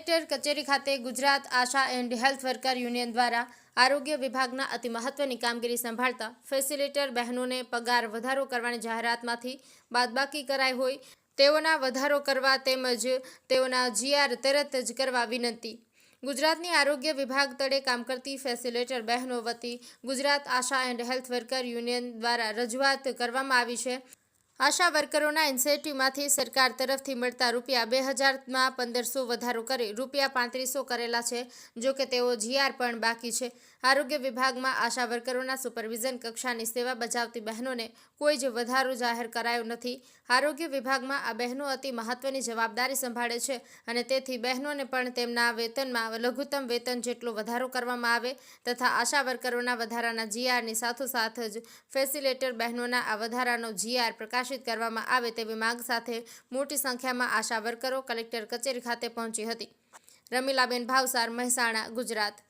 કચેરી ખાતે Gujarat ASHA and health worker union દ્વારા આરોગ્ય વિભાગના અતિ મહત્વની કામગીરી સંભાળતા ફેસિલિટર બહેનોને પગાર વધારો કરવાની જાહેરાતમાંથી બાદબાકી કરાઈ હોય તેઓના વધારો કરવા તેમજ તેઓના જીઆર તરત જ કરવા વિનંતી. ગુજરાતની આરોગ્ય વિભાગ તળે કામ કરતી ફેસિલેટર બહેનો વતી Gujarat ASHA and health worker union દ્વારા રજૂઆત કરવામાં આવી છે. આશા વર્કરોના ઇન્સેન્ટિવમાંથી સરકાર તરફથી મળતા રૂપિયા બે હજારમાં પંદરસો વધારો કરી રૂપિયા પાંત્રીસો કરેલા છે, જો કે તેઓ જીઆર પણ બાકી છે. આરોગ્ય વિભાગમાં આશા વર્કરોના સુપરવિઝન કક્ષાની સેવા બજાવતી બહેનોને કોઈ જ વધારો જાહેર કરાયો નથી. આરોગ્ય વિભાગમાં આ બહેનો અતિ મહત્વની જવાબદારી સંભાળે છે અને તેથી બહેનોને પણ તેમના વેતનમાં લઘુત્તમ વેતન જેટલો વધારો કરવામાં આવે તથા આશા વર્કરોના વધારાના જીઆરની સાથોસાથ જ ફેસિલેટર બહેનોના આ વધારાનો જીઆર પ્રકાશિત કરવામાં આવે તેવી માંગ સાથે મોટી સંખ્યામાં આશા વર્કરો કલેક્ટર કચેરી ખાતે પહોંચી હતી. રમીલાબેન ભાવસાર, મહેસાણા, ગુજરાત.